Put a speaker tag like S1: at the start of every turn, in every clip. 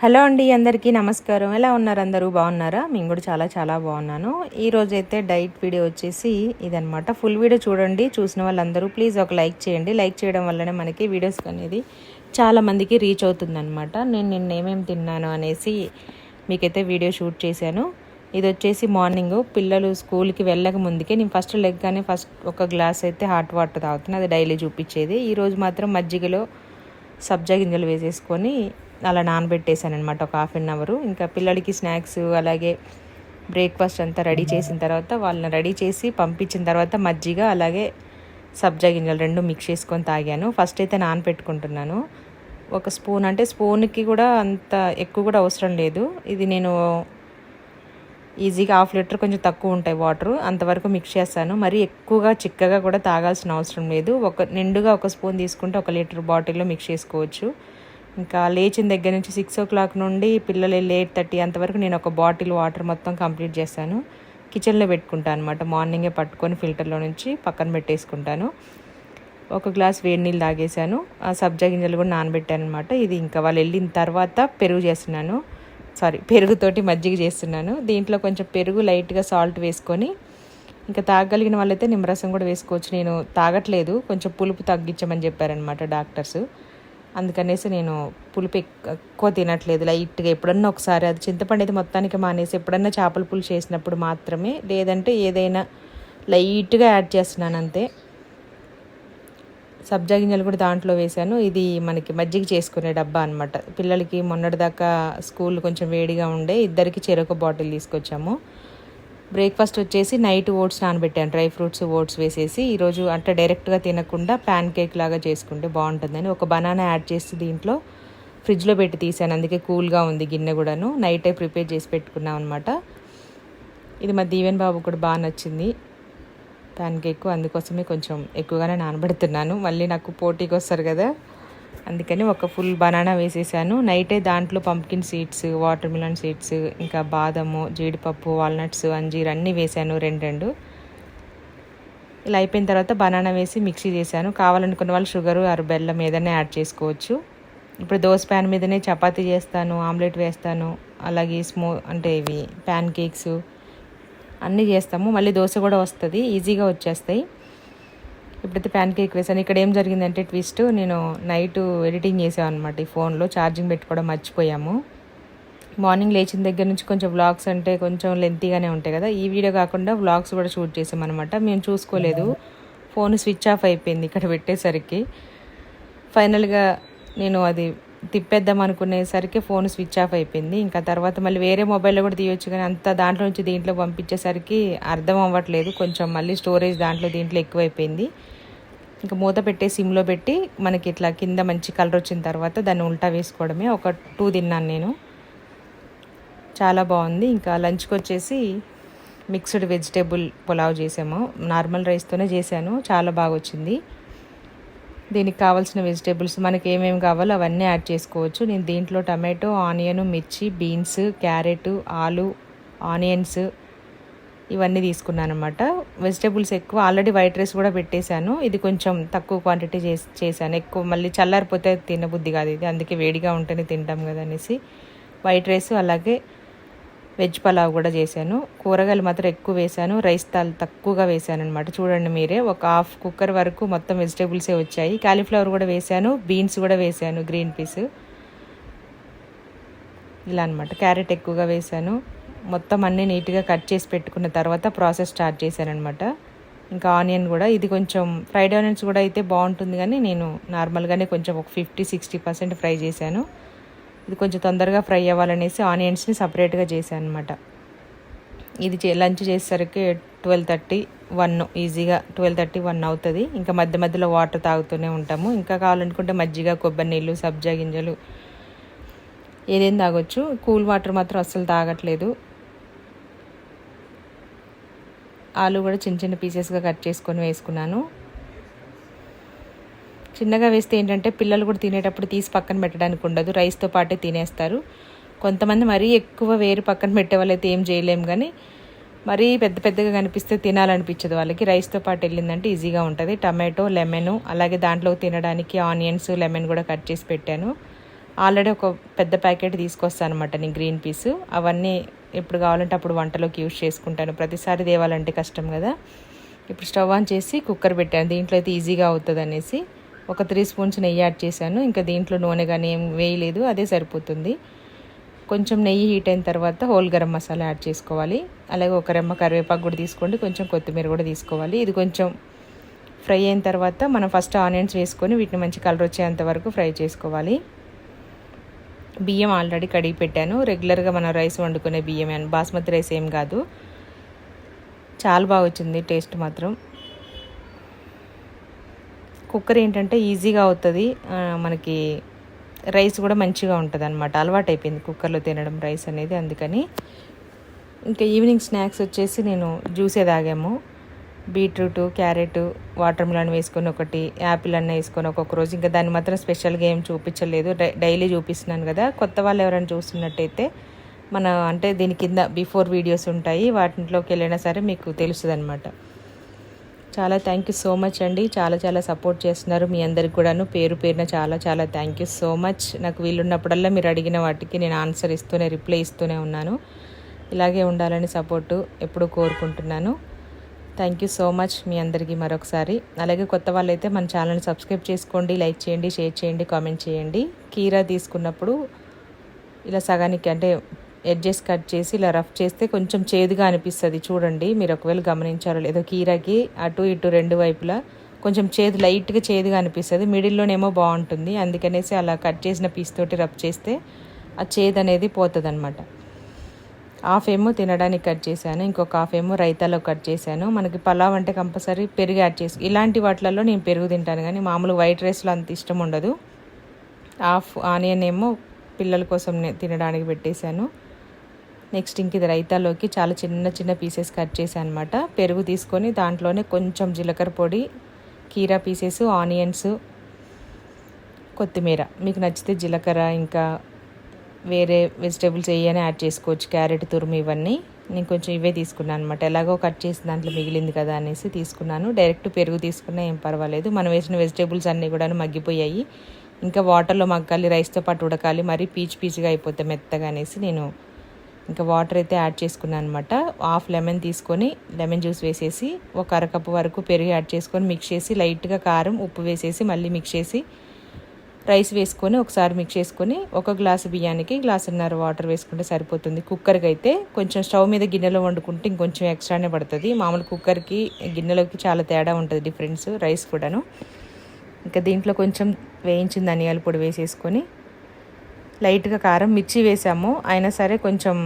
S1: Hello అండి అందరికీ నమస్కారం. ఎలా ఉన్నారు అందరూ? బాగున్నారా? మేము కూడా చాలా చాలా బాగున్నాను. ఈరోజు అయితే డైట్ వీడియో వచ్చేసి ఇదనమాట ఫుల్ వీడియో చూడండి చూసిన వాళ్ళందరూ ప్లీజ్ ఒక లైక్ చేయండి. లైక్ చేయడం వల్లనే మనకి వీడియోస్ అనేది చాలామందికి రీచ్ అవుతుందన్నమాట. నేను నిన్న ఏమేమి తిన్నాను అనేసి మీకైతే వీడియో షూట్ చేశాను. ఇది వచ్చేసి మార్నింగ్. పిల్లలు స్కూల్కి వెళ్ళక ముందుకే నేను ఫస్ట్ లెగ్గానే ఫస్ట్ ఒక గ్లాస్ అయితే హాట్ వాటర్ తాగుతున్నాను అది డైలీ చూపించేది. ఈరోజు మాత్రం మజ్జిగలో సబ్జా గింజలు వేసేసుకొని అలా నానబెట్టేశాను అనమాట ఒక హాఫ్ అన్ అవర్ ఇంకా పిల్లలకి స్నాక్స్ అలాగే బ్రేక్ఫాస్ట్ అంతా రెడీ చేసిన తర్వాత వాళ్ళని రెడీ చేసి పంపించిన తర్వాత మజ్జిగ అలాగే సబ్జా గింజలు రెండు మిక్స్ చేసుకొని తాగాను. ఫస్ట్ అయితే నానబెట్టుకుంటున్నాను. ఒక స్పూన్ అంటే స్పూన్కి కూడా అంత ఎక్కువ కూడా అవసరం లేదు. ఇది నేను ఈజీగా హాఫ్ లీటర్ కొంచెం తక్కువ ఉంటాయి వాటర్ అంతవరకు మిక్స్ చేస్తాను. మరీ ఎక్కువగా చిక్కగా కూడా తాగాల్సిన అవసరం లేదు. ఒక నిండుగా ఒక స్పూన్ తీసుకుంటే ఒక లీటర్ బాటిల్లో మిక్స్ చేసుకోవచ్చు. ఇంకా లేచిన దగ్గర నుంచి సిక్స్ ఓ క్లాక్ నుండి పిల్లలు ఎయిట్ థర్టీ అంతవరకు నేను ఒక బాటిల్ వాటర్ మొత్తం కంప్లీట్ చేస్తాను కిచెన్లో పెట్టుకుంటాను అనమాట మార్నింగే పట్టుకొని ఫిల్టర్లో నుంచి పక్కన పెట్టేసుకుంటాను. ఒక గ్లాస్ వేడి నీళ్ళు తాగేశాను. ఆ సబ్జా గింజలు కూడా నానబెట్టాను అనమాట ఇది ఇంకా వాళ్ళు వెళ్ళిన తర్వాత పెరుగు చేస్తున్నాను. సారీ పెరుగుతోటి మజ్జిగ చేస్తున్నాను. దీంట్లో కొంచెం పెరుగు లైట్గా సాల్ట్ వేసుకొని ఇంకా తాగలిగిన వాళ్ళైతే నిమ్మరసం కూడా వేసుకోవచ్చు. నేను తాగట్లేదు. కొంచెం పులుపు తగ్గించమని చెప్పారనమాట డాక్టర్స్. అందుకనేసి నేను పులుపు ఎక్కువ తినట్లేదు. లైట్గా ఎప్పుడన్నా ఒకసారి అది చింతపండు అయితే మొత్తానికి మానేసి ఎప్పుడన్నా చేపల పులుసు చేసినప్పుడు మాత్రమే లేదంటే ఏదైనా లైట్గా యాడ్ చేస్తున్నాను అంతే. సబ్జా గింజలు కూడా దాంట్లో వేశాను. ఇది మనకి మజ్జిగ చేసుకునే డబ్బా అనమాట పిల్లలకి మొన్నటిదాకా స్కూల్ కొంచెం వేడిగా ఉండే ఇద్దరికి చెరొక బాటిల్ తీసుకొచ్చాము. బ్రేక్ఫాస్ట్ వచ్చేసి నైట్ ఓట్స్ నానబెట్టాను. డ్రై ఫ్రూట్స్ ఓట్స్ వేసేసి ఈరోజు అంటే డైరెక్ట్గా తినకుండా ప్యాన్ కేక్ లాగా చేసుకుంటే బాగుంటుందని ఒక బనానా యాడ్ చేసి దీంట్లో ఫ్రిడ్జ్లో పెట్టి తీసాను. అందుకే కూల్గా ఉంది గిన్నె కూడాను. నైటే ప్రిపేర్ చేసి పెట్టుకున్నాం అనమాట ఇది మా దీవెన్ బాబు కూడా బాగా నచ్చింది ప్యాన్ కేక్. అందుకోసమే కొంచెం ఎక్కువగానే నానబెడుతున్నాను. మళ్ళీ నాకు పోటీకి వస్తారు కదా. అందుకని ఒక ఫుల్ బనానా వేసేసాను. నైటే దాంట్లో pumpkin seeds watermelon seeds ఇంకా బాదము జీడిపప్పు వాల్నట్స్ అంజీర్ అన్నీ వేసాను రెండు రెండు. ఇలా అయిపోయిన తర్వాత బనానా వేసి మిక్సీ చేశాను. కావాలనుకున్న వాళ్ళు షుగరు ఆరు బెల్లం ఏదైనా యాడ్ చేసుకోవచ్చు. ఇప్పుడు దోశ ప్యాన్ మీదనే చపాతీ చేస్తాను ఆమ్లెట్ వేస్తాను అలాగే స్మో అంటే ఇవి ప్యాన్ కేక్స్ అన్నీ చేస్తాము. మళ్ళీ దోశ కూడా వస్తుంది ఈజీగా వచ్చేస్తాయి. ఇప్పుడైతే ప్యాన్ కేక్ వేసాను ఇక్కడ ఏం జరిగిందంటే ట్విస్ట్ నేను నైట్ ఎడిటింగ్ చేసాను అనమాట ఈ ఫోన్లో ఛార్జింగ్ పెట్టుకోవడం మర్చిపోయాము. మార్నింగ్ లేచిన దగ్గర నుంచి కొంచెం వ్లాగ్స్ అంటే కొంచెం లెంతీగానే ఉంటాయి కదా. ఈ వీడియో కాకుండా వ్లాగ్స్ కూడా షూట్ చేసామన్నమాట. మేము చూసుకోలేదు. ఫోన్ స్విచ్ ఆఫ్ అయిపోయింది ఇక్కడ పెట్టేసరికి. ఫైనల్గా నేను అది తిప్పేద్దాం అనుకునేసరికి ఫోన్ స్విచ్ ఆఫ్ అయిపోయింది. ఇంకా తర్వాత మళ్ళీ వేరే మొబైల్లో కూడా తీయొచ్చు కానీ అంత దాంట్లో నుంచి దీంట్లో పంపించేసరికి అర్థం అవ్వట్లేదు. కొంచెం మళ్ళీ స్టోరేజ్ దాంట్లో దీంట్లో ఎక్కువైపోయింది. ఇంకా మూత పెట్టే సిమ్లో పెట్టి మనకి ఇట్లా కింద మంచి కలర్ వచ్చిన తర్వాత దాన్ని ఉల్టా వేసుకోవడమే. ఒక టూ తిన్నాను నేను. చాలా బాగుంది. ఇంకా లంచ్కి వచ్చేసి మిక్స్డ్ వెజిటేబుల్ పులావ్ చేసాము. నార్మల్ రైస్తోనే చేశాను. చాలా బాగా వచ్చింది. దీనికి కావాల్సిన వెజిటేబుల్స్ మనకి ఏమేమి కావాలో అవన్నీ యాడ్ చేసుకోవచ్చు. నేను దీంట్లో టమాటో ఆనియన్ మిర్చి బీన్స్ క్యారెట్ ఆలు ఆనియన్స్ ఇవన్నీ తీసుకున్నాను అనమాట వెజిటేబుల్స్ ఎక్కువ ఆల్రెడీ వైట్ రైస్ కూడా పెట్టేశాను. ఇది కొంచెం తక్కువ క్వాంటిటీ చేసి చేశాను. ఎక్కువ మళ్ళీ చల్లారిపోతే తినబుద్ధి కాదు ఇది. అందుకే వేడిగా ఉంటేనే తింటాం కదా అనేసి. వైట్ రైస్ అలాగే వెజ్ పలావ్ కూడా చేశాను. కూరగాయలు మాత్రం ఎక్కువ వేశాను. రైస్ తాలు తక్కువగా వేశాను అనమాట చూడండి మీరే ఒక హాఫ్ కుక్కర్ వరకు మొత్తం వెజిటేబుల్సే వచ్చాయి. కాలీఫ్లవర్ కూడా వేశాను. బీన్స్ కూడా వేశాను గ్రీన్ పీస్. ఇలా అనమాట క్యారెట్ ఎక్కువగా వేశాను. మొత్తం అన్నీ నీట్గా కట్ చేసి పెట్టుకున్న తర్వాత ప్రాసెస్ స్టార్ట్ చేశాను అనమాట ఇంకా ఆనియన్ కూడా ఇది కొంచెం ఫ్రైడ్ ఆనియన్స్ కూడా అయితే బాగుంటుంది కానీ నేను నార్మల్గానే కొంచెం ఒక ఫిఫ్టీ సిక్స్టీ పర్సెంట్ ఫ్రై చేశాను. ఇది కొంచెం తొందరగా ఫ్రై అవ్వాలనేసి ఆనియన్స్ని సపరేట్గా చేశాను అనమాట ఇది చే లంచ్ చేసేసరికి ట్వెల్వ్ థర్టీ వన్ ఈజీగా ట్వెల్వ్ థర్టీ వన్ అవుతుంది. ఇంకా మధ్య మధ్యలో వాటర్ తాగుతూనే ఉంటాము. ఇంకా కావాలనుకుంటే మజ్జిగ కొబ్బరి నీళ్ళు సబ్జా గింజలు ఏదేం తాగొచ్చు. కూల్ వాటర్ మాత్రం అస్సలు తాగట్లేదు. ఆలు కూడా చిన్న చిన్న పీసెస్గా కట్ చేసుకొని వేసుకున్నాను. చిన్నగా వేస్తే ఏంటంటే పిల్లలు కూడా తినేటప్పుడు తీసి పక్కన పెట్టడానికి ఉండదు. రైస్తో పాటే తినేస్తారు. కొంతమంది మరీ ఎక్కువ వేరు పక్కన పెట్టే వాళ్ళైతే ఏం చేయలేము కానీ మరీ పెద్ద పెద్దగా కనిపిస్తే తినాలనిపించదు వాళ్ళకి. రైస్తో పాటు వెళ్ళిందంటే ఈజీగా ఉంటుంది. టమాటో లెమన్ అలాగే దాంట్లో తినడానికి ఆనియన్స్ లెమన్ కూడా కట్ చేసి పెట్టాను. ఆల్రెడీ ఒక పెద్ద ప్యాకెట్ తీసుకొస్తాను అనమాట నేను గ్రీన్ పీస్. అవన్నీ ఎప్పుడు కావాలంటే అప్పుడు వంటలోకి యూజ్ చేసుకుంటాను. ప్రతిసారి తేవాలంటే కష్టం కదా. ఇప్పుడు స్టవ్ ఆన్ చేసి కుక్కర్ పెట్టాను. దీంట్లో అయితే ఈజీగా అవుతుంది అనేసి ఒక త్రీ స్పూన్స్ నెయ్యి యాడ్ చేశాను. ఇంకా దీంట్లో నూనె కానీ ఏం వేయలేదు అదే సరిపోతుంది. కొంచెం నెయ్యి హీట్ అయిన తర్వాత హోల్ గరం మసాలా యాడ్ చేసుకోవాలి. అలాగే ఒక రెమ్మ కరివేపాకు కూడా తీసుకోండి కొంచెం కొత్తిమీర కూడా తీసుకోవాలి. ఇది కొంచెం ఫ్రై అయిన తర్వాత మనం ఫస్ట్ ఆనియన్స్ వేసుకొని వీటిని మంచి కలర్ వచ్చేంత వరకు ఫ్రై చేసుకోవాలి. బియ్యం ఆల్రెడీ కడిగి పెట్టాను. రెగ్యులర్గా మనం రైస్ వండుకునే బియ్యం బాస్మతి రైస్ ఏం కాదు. చాలా బాగా వచ్చింది టేస్ట్ మాత్రం. కుక్కర్ ఏంటంటే ఈజీగా అవుతుంది. మనకి రైస్ కూడా మంచిగా ఉంటుంది అనమాట అలవాటు అయిపోయింది కుక్కర్లో తినడం రైస్ అనేది. అందుకని ఇంకా ఈవినింగ్ స్నాక్స్ వచ్చేసి నేను జ్యూసే తాగాము. బీట్రూట్ క్యారెట్ వాటర్ మిలన్ వేసుకొని ఒకటి యాపిల్ అన్న వేసుకొని ఒక్కొక్క రోజు. ఇంకా దాన్ని మాత్రం స్పెషల్గా ఏం చూపించలేదు. డైలీ చూపిస్తున్నాను కదా. కొత్త వాళ్ళు ఎవరైనా చూస్తున్నట్టయితే మన అంటే దీని కింద బిఫోర్ వీడియోస్ ఉంటాయి. వాటిలోకి వెళ్ళినా సరే మీకు తెలుస్తుంది అనమాట చాలా థ్యాంక్ యూ సో మచ్ అండి. చాలా చాలా సపోర్ట్ చేస్తున్నారు మీ అందరికి కూడాను. పేరు పేరున చాలా చాలా థ్యాంక్ యూ సో మచ్ నాకు వీలున్నప్పుడల్లా మీరు అడిగిన వాటికి నేను ఆన్సర్ ఇస్తూనే రిప్లై ఇస్తూనే ఉన్నాను. ఇలాగే ఉండాలని సపోర్టు ఎప్పుడూ కోరుకుంటున్నాను. థ్యాంక్ యూ సో మచ్ మీ అందరికీ మరొకసారి. అలాగే కొత్త వాళ్ళైతే మన ఛానల్ని సబ్స్క్రైబ్ చేసుకోండి లైక్ చేయండి షేర్ చేయండి కామెంట్ చేయండి. కీరా తీసుకున్నప్పుడు ఇలా సగానికి అంటే ఎడ్జెస్ కట్ చేసి ఇలా రఫ్ చేస్తే కొంచెం చేదుగా అనిపిస్తుంది. చూడండి మీరు ఒకవేళ గమనించారో లేదో కీరాకి అటు ఇటు రెండు వైపులా కొంచెం చేదు లైట్గా చేదుగా అనిపిస్తుంది. మిడిల్లోనేమో బాగుంటుంది. అందుకనేసి అలా కట్ చేసిన పీస్ తోటి రఫ్ చేస్తే ఆ చేదు అనేది పోతుంది అనమాట హాఫ్ ఏమో తినడానికి కట్ చేశాను ఇంకొక హాఫ్ ఏమో రైతాలో కట్ చేశాను. మనకి పలావ్ అంటే కంపల్సరీ పెరుగు యాడ్ చేసి ఇలాంటి వాటిలలో నేను పెరుగు తింటాను కానీ మామూలు వైట్ రైస్లో అంత ఇష్టం ఉండదు. హాఫ్ ఆనియన్ ఏమో పిల్లల కోసం తినడానికి పెట్టేశాను. నెక్స్ట్ ఇంక ఇది రైతాలోకి చాలా చిన్న చిన్న పీసెస్ కట్ చేశాను అనమాట పెరుగు తీసుకొని దాంట్లోనే కొంచెం జీలకర్ర పొడి కీరా పీసెస్ ఆనియన్స్ కొత్తిమీర. మీకు నచ్చితే జీలకర్ర ఇంకా వేరే వెజిటేబుల్స్ ఏమైనా యాడ్ చేసుకోవచ్చు. క్యారెట్ తురుము ఇవన్నీ. నేను కొంచెం ఇవే తీసుకున్నాను అనమాట ఎలాగో కట్ చేసి దాంట్లో మిగిలింది కదా అనేసి తీసుకున్నాను. డైరెక్ట్ పెరుగు తీసుకున్నా ఏం పర్వాలేదు. మనం వేసిన వెజిటేబుల్స్ అన్నీ కూడా మగ్గిపోయాయి. ఇంకా వాటర్లో మగ్గాలి రైస్తో పాటు ఉడకాలి. మరీ పీచు పీచుగా అయిపోతే మెత్తగా అనేసి నేను ఇంకా వాటర్ అయితే యాడ్ చేసుకున్నాను అనమాట హాఫ్ లెమన్ తీసుకొని లెమన్ జ్యూస్ వేసేసి ఒక అరకప్పు వరకు పెరుగు యాడ్ చేసుకొని మిక్స్ చేసి లైట్గా కారం ఉప్పు వేసేసి మళ్ళీ మిక్స్ చేసి రైస్ వేసుకొని ఒకసారి మిక్స్ చేసుకొని ఒక గ్లాసు బియ్యానికి గ్లాసున్నర వాటర్ వేసుకుంటే సరిపోతుంది. కుక్కర్కి అయితే కొంచెం స్టవ్ మీద గిన్నెలో వండుకుంటే ఇంకొంచెం ఎక్స్ట్రానే పడుతుంది. మామూలు కుక్కర్కి గిన్నెలోకి చాలా తేడా ఉంటుంది డిఫరెన్స్ రైస్ కూడాను. ఇంకా దీంట్లో కొంచెం వేయించిన ధనియాల పొడి వేసేసుకొని లైట్గా కారం మిర్చి వేసాము. అయినా సరే కొంచెం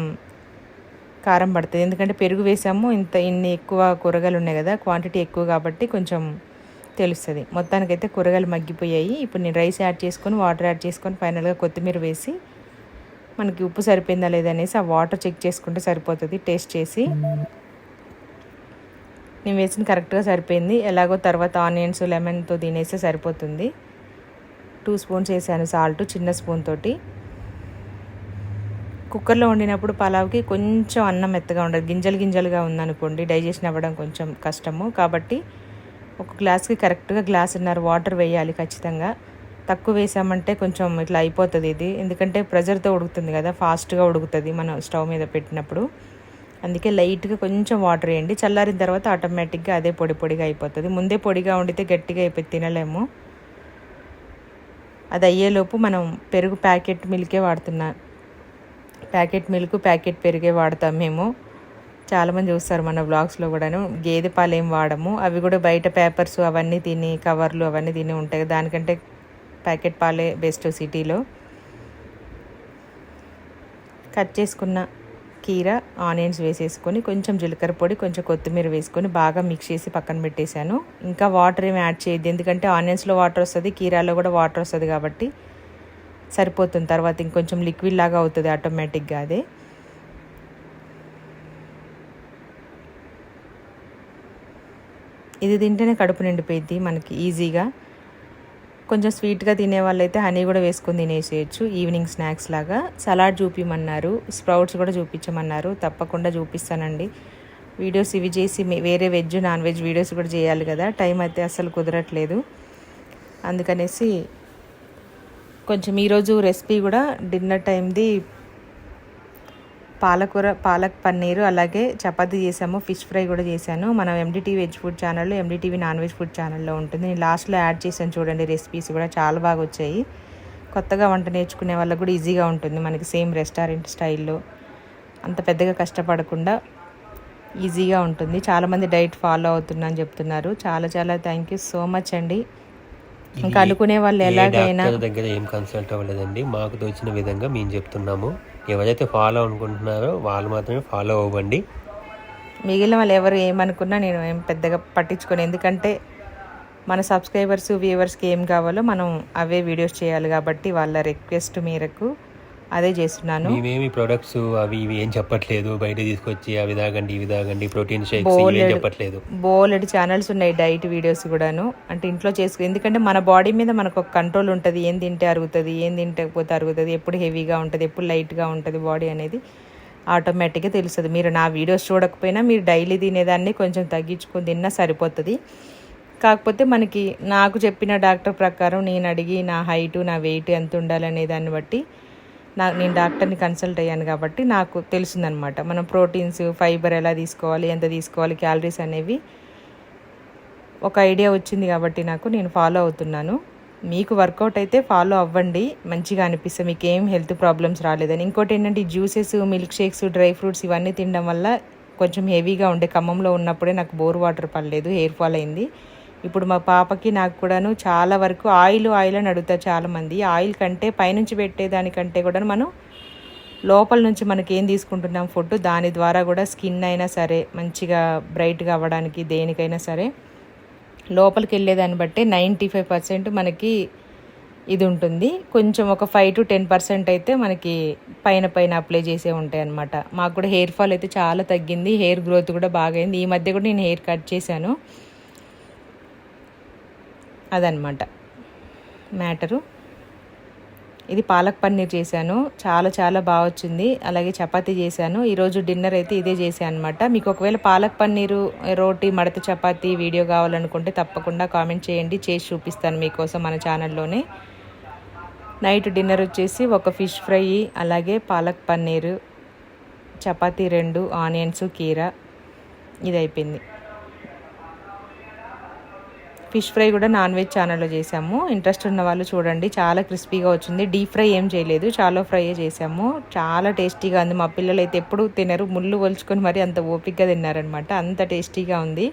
S1: కారం పడుతుంది. ఎందుకంటే పెరుగు వేసాము. ఇంత ఇన్ని ఎక్కువ కూరగాయలు ఉన్నాయి కదా క్వాంటిటీ ఎక్కువ కాబట్టి కొంచెం తెలుస్తుంది. మొత్తానికైతే కూరగాయలు మగ్గిపోయాయి. ఇప్పుడు నేను రైస్ యాడ్ చేసుకొని వాటర్ యాడ్ చేసుకొని ఫైనల్గా కొత్తిమీర వేసి మనకి ఉప్పు సరిపోయిందా లేదనేసి ఆ వాటర్ చెక్ చేసుకుంటే సరిపోతుంది. టేస్ట్ చేసి నేను వేసిన కరెక్ట్గా సరిపోయింది. ఎలాగో తర్వాత ఆనియన్స్ లెమన్తో తినేస్తే సరిపోతుంది. టూ స్పూన్స్ వేసాను సాల్ట్ చిన్న స్పూన్ తోటి. కుక్కర్లో వండినప్పుడు పలావ్కి కొంచెం అన్నం మెత్తగా ఉండదు గింజలు గింజలుగా ఉందనుకోండి డైజెషన్ అవ్వడం కొంచెం కష్టము. కాబట్టి ఒక గ్లాస్కి కరెక్ట్గా గ్లాసున్నర వాటర్ వేయాలి ఖచ్చితంగా. తక్కువ వేసామంటే కొంచెం ఇట్లా అయిపోతుంది ఇది. ఎందుకంటే ప్రెజర్తో ఉడుకుతుంది కదా ఫాస్ట్గా ఉడుకుతుంది మనం స్టవ్ మీద పెట్టినప్పుడు. అందుకే లైట్గా కొంచెం వాటర్ వేయండి. చల్లారిన తర్వాత ఆటోమేటిక్గా అదే పొడి పొడిగా అయిపోతుంది. ముందే పొడిగా వండితే గట్టిగా అయిపోయి తినలేము. అది అయ్యేలోపు మనం పెరుగు ప్యాకెట్ మిల్కే వాడుతున్నాం ప్యాకెట్ మిల్క్ ప్యాకెట్ పెరిగే వాడతాం మేము. చాలామంది చూస్తారు మన బ్లాగ్స్లో కూడాను. గేదె పాలు ఏం వాడము. అవి కూడా బయట పేపర్స్ అవన్నీ తిని కవర్లు అవన్నీ తిని ఉంటాయి. దానికంటే ప్యాకెట్ పాలే బెస్ట్ సిటీలో. కట్ చేసుకున్న కీర ఆనియన్స్ వేసేసుకొని కొంచెం జీలకర్ర పొడి కొంచెం కొత్తిమీర వేసుకొని బాగా మిక్స్ చేసి పక్కన పెట్టేశాను. ఇంకా వాటర్ ఏమి యాడ్ చేయొద్దు. ఎందుకంటే ఆనియన్స్లో వాటర్ వస్తుంది కీరాలో కూడా వాటర్ వస్తుంది కాబట్టి సరిపోతుంది. తర్వాత ఇంకొంచెం లిక్విడ్ లాగా అవుతుంది ఆటోమేటిక్గా అదే. ఇది తింటేనే కడుపు నిండిపోయింది మనకి ఈజీగా. కొంచెం స్వీట్గా తినే వాళ్ళైతే హనీ కూడా వేసుకొని తినేసేయచ్చు ఈవినింగ్ స్నాక్స్ లాగా. సలాడ్ చూపించమన్నారు స్ప్రౌట్స్ కూడా చూపించమన్నారు తప్పకుండా చూపిస్తానండి. వీడియోస్ ఇవి చేసి వేరే వెజ్ నాన్ వెజ్ వీడియోస్ కూడా చేయాలి కదా టైం అయితే అసలు కుదరట్లేదు. అందుకనేసి కొంచెం ఈరోజు రెసిపీ కూడా డిన్నర్ టైంది పాలకూర పాలక్ పన్నీరు అలాగే చపాతి చేసాము ఫిష్ ఫ్రై కూడా చేశాను. మనం ఎండిటీ వెజ్ ఫుడ్ ఛానల్లో ఎండిటీవీ నాన్ వెజ్ ఫుడ్ ఛానల్లో ఉంటుంది. నేను లాస్ట్లో యాడ్ చేశాను చూడండి రెసిపీస్ కూడా చాలా బాగా వచ్చాయి. కొత్తగా వంట నేర్చుకునే వాళ్ళకు కూడా ఈజీగా ఉంటుంది. మనకి సేమ్ రెస్టారెంట్ స్టైల్లో అంత పెద్దగా కష్టపడకుండా ఈజీగా ఉంటుంది. చాలామంది డైట్ ఫాలో అవుతున్నా అని చెప్తున్నారు. చాలా చాలా థ్యాంక్ యూ సో మచ్ అండి. ఇంకా అనుకునే వాళ్ళు ఎలాగైనా
S2: దగ్గర ఏం కన్సల్ట్ అవ్వలేదండి. మాకు తోచిన విధంగా మేము చెప్తున్నాము. ఎవరైతే ఫాలో అనుకుంటున్నారో వాళ్ళు మాత్రమే ఫాలో అవ్వండి.
S1: మిగిలిన వాళ్ళు ఎవరు ఏమనుకున్నా నేను ఏం పెద్దగా పట్టించుకోను. ఎందుకంటే మన సబ్స్క్రైబర్స్ వ్యూవర్స్కి ఏం కావాలో మనం అవే వీడియోస్ చేయాలి కాబట్టి వాళ్ళ రిక్వెస్ట్ మేరకు అదే చేస్తున్నాను.
S2: మేమేమి ప్రొడక్ట్స్ అవి ఇవి ఏం చెప్పట్లేదు. బయట తీసుకొచ్చి అవి తాగండి ఇవి తాగండి ప్రోటీన్ షేక్స్ ఇవి చెప్పట్లేదు.
S1: బోలెడు ఛానల్స్ ఉన్నాయి డైట్ వీడియోస్ కూడాను. అంటే ఇంట్లో చేసుకు ఎందుకంటే మన బాడీ మీద మనకు ఒక కంట్రోల్ ఉంటుంది. ఏం తింటే అరుగుతుంది ఏం తింటకపోతే అరుగుతుంది ఎప్పుడు హెవీగా ఉంటుంది ఎప్పుడు లైట్గా ఉంటుంది బాడీ అనేది ఆటోమేటిక్గా తెలుస్తుంది. మీరు నా వీడియోస్ చూడకపోయినా మీరు డైలీ తినేదాన్ని కొంచెం తగ్గించుకొని తిన్నా సరిపోతుంది. కాకపోతే మనకి నాకు చెప్పిన డాక్టర్ ప్రకారం నేను అడిగి నా హైట్ నా వెయిట్ ఎంత ఉండాలనే దాన్ని బట్టి నా నేను డాక్టర్ని కన్సల్ట్ అయ్యాను కాబట్టి నాకు తెలిసిందనమాట. మనం ప్రోటీన్స్ ఫైబర్ ఎలా తీసుకోవాలి ఎంత తీసుకోవాలి క్యాలరీస్ అనేవి. ఒక ఐడియా వచ్చింది కాబట్టి నాకు నేను ఫాలో అవుతున్నాను. మీకు వర్కౌట్ అయితే ఫాలో అవ్వండి మంచిగా అనిపిస్తుంది మీకు ఏం హెల్త్ ప్రాబ్లమ్స్ రాలేదని. ఇంకోటి ఏంటంటే ఈ juices milk shakes dry fruits ఇవన్నీ తినడం వల్ల కొంచెం హెవీగా ఉండే ఖమ్మంలో ఉన్నప్పుడే నాకు బోర్ వాటర్ పడలేదు హెయిర్ ఫాల్ అయింది. ఇప్పుడు మా పాపకి నాకు కూడాను చాలా వరకు ఆయిల్ ఆయిల్ అని అడుగుతారు చాలామంది. ఆయిల్ కంటే పైనుంచి పెట్టేదానికంటే కూడా మనం లోపల నుంచి మనకి ఏం తీసుకుంటున్నాం? ఫుడ్ దాని ద్వారా కూడా స్కిన్ అయినా సరే మంచిగా బ్రైట్గా అవ్వడానికి దేనికైనా సరే లోపలికి వెళ్ళేదాన్ని బట్టి నైంటీ ఫైవ్ పర్సెంట్ మనకి ఇది ఉంటుంది. కొంచెం ఒక ఫైవ్ టు టెన్ పర్సెంట్ అయితే మనకి పైన పైన అప్లై చేసే ఉంటాయి అనమాట మాకు కూడా హెయిర్ ఫాల్ అయితే చాలా తగ్గింది. హెయిర్ గ్రోత్ కూడా బాగా అయింది. ఈ మధ్య కూడా నేను హెయిర్ కట్ చేశాను. అదనమాట. మ్యాటరు. ఇది పాలక్ పన్నీర్ చేశాను. చాలా చాలా బాగా వచ్చింది. అలాగే చపాతీ చేశాను. ఈరోజు డిన్నర్ అయితే ఇదే చేశాను అనమాట మీకు ఒకవేళ పాలక్ పన్నీరు రోటీ మడత చపాతీ వీడియో కావాలనుకుంటే తప్పకుండా కామెంట్ చేయండి. చేసి చూపిస్తాను మీకోసం మన ఛానల్లోనే. నైట్ డిన్నర్ వచ్చేసి ఒక ఫిష్ ఫ్రై అలాగే పాలక్ పన్నీరు చపాతీ రెండు ఆనియన్స్ కీర. ఇది అయిపోయింది ఫిష్ ఫ్రై కూడా నాన్ వెజ్ ఛానల్లో చేసాము ఇంట్రెస్ట్ ఉన్న వాళ్ళు చూడండి చాలా క్రిస్పీగా వచ్చింది. డీప్ ఫ్రై ఏం చేయలేదు చాలా ఫ్రై చేసాము చాలా టేస్టీగా ఉంది. మా పిల్లలు అయితే ఎప్పుడు తినరు ముళ్ళు ఒలుచుకొని మరీ అంత ఓపిక్గా తిన్నారనమాట అంత టేస్టీగా ఉంది.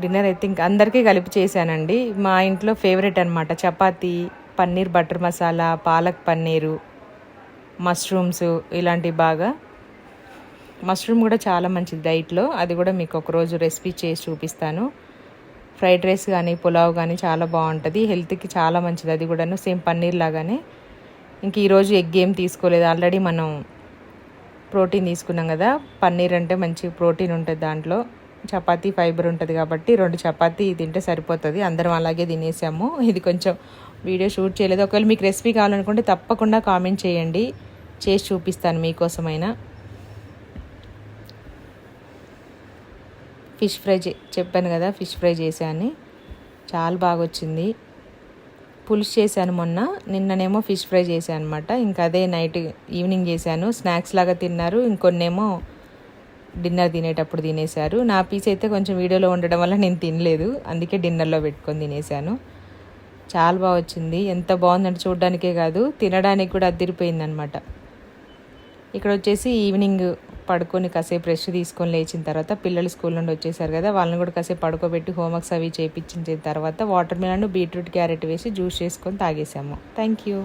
S1: డిన్నర్ అయితే ఇంకా అందరికీ కలిపి చేశానండి. మా ఇంట్లో ఫేవరెట్ అనమాట చపాతీ పన్నీర్ బటర్ మసాలా పాలక్ పన్నీరు మష్రూమ్స్ ఇలాంటివి బాగా మష్రూమ్ కూడా చాలా మంచిది డైట్లో. అది కూడా మీకు ఒకరోజు రెసిపీ చేసి చూపిస్తాను. ఫ్రైడ్ రైస్ కానీ పులావ్ కానీ చాలా బాగుంటుంది. హెల్త్కి చాలా మంచిది అది కూడాను. సేమ్ పన్నీర్ లాగానే. ఇంక ఈరోజు ఎగ్ ఏం తీసుకోలేదు. ఆల్రెడీ మనం ప్రోటీన్ తీసుకున్నాం కదా. పన్నీర్ అంటే మంచి ప్రోటీన్ ఉంటుంది దాంట్లో. చపాతీ ఫైబర్ ఉంటుంది కాబట్టి రెండు చపాతీ తింటే సరిపోతుంది. అందరం అలాగే తినేసాము. ఇది కొంచెం వీడియో షూట్ చేయలేదు. ఒకవేళ మీకు రెసిపీ కావాలనుకుంటే తప్పకుండా కామెంట్ చేయండి. చేసి చూపిస్తాను మీకోసమైనా. ఫిష్ ఫ్రై చే చెప్పాను కదా ఫిష్ ఫ్రై చేశాను. చాలా బాగా వచ్చింది పులుసు చేశాను మొన్న. నిన్ననేమో ఫిష్ ఫ్రై చేశాను అనమాట ఇంకా అదే నైట్ ఈవినింగ్ చేశాను. స్నాక్స్ లాగా తిన్నారు. ఇంకొన్నేమో డిన్నర్ తినేటప్పుడు తినేశారు. నా పీస్ అయితే కొంచెం వీడియోలో ఉండడం వల్ల నేను తినలేదు. అందుకే డిన్నర్లో పెట్టుకొని తినేశాను. చాలా బాగా వచ్చింది ఎంత బాగుందంటే చూడడానికే కాదు తినడానికి కూడా అదిరిపోయిందనమాట ఇక్కడ వచ్చేసి ఈవినింగ్ పడుకొని కాసేపు రెస్ట్ తీసుకొని లేచిన తర్వాత పిల్లలు స్కూల్ నుండి వచ్చేసారు కదా వాళ్ళని కూడా కాసేపు పడుకోబెట్టి హోంవర్క్స్ అవి చేయించిన తర్వాత వాటర్ మిలన్ బీట్రూట్ క్యారెట్ వేసి జ్యూస్ చేసుకొని తాగేసాము. Thank you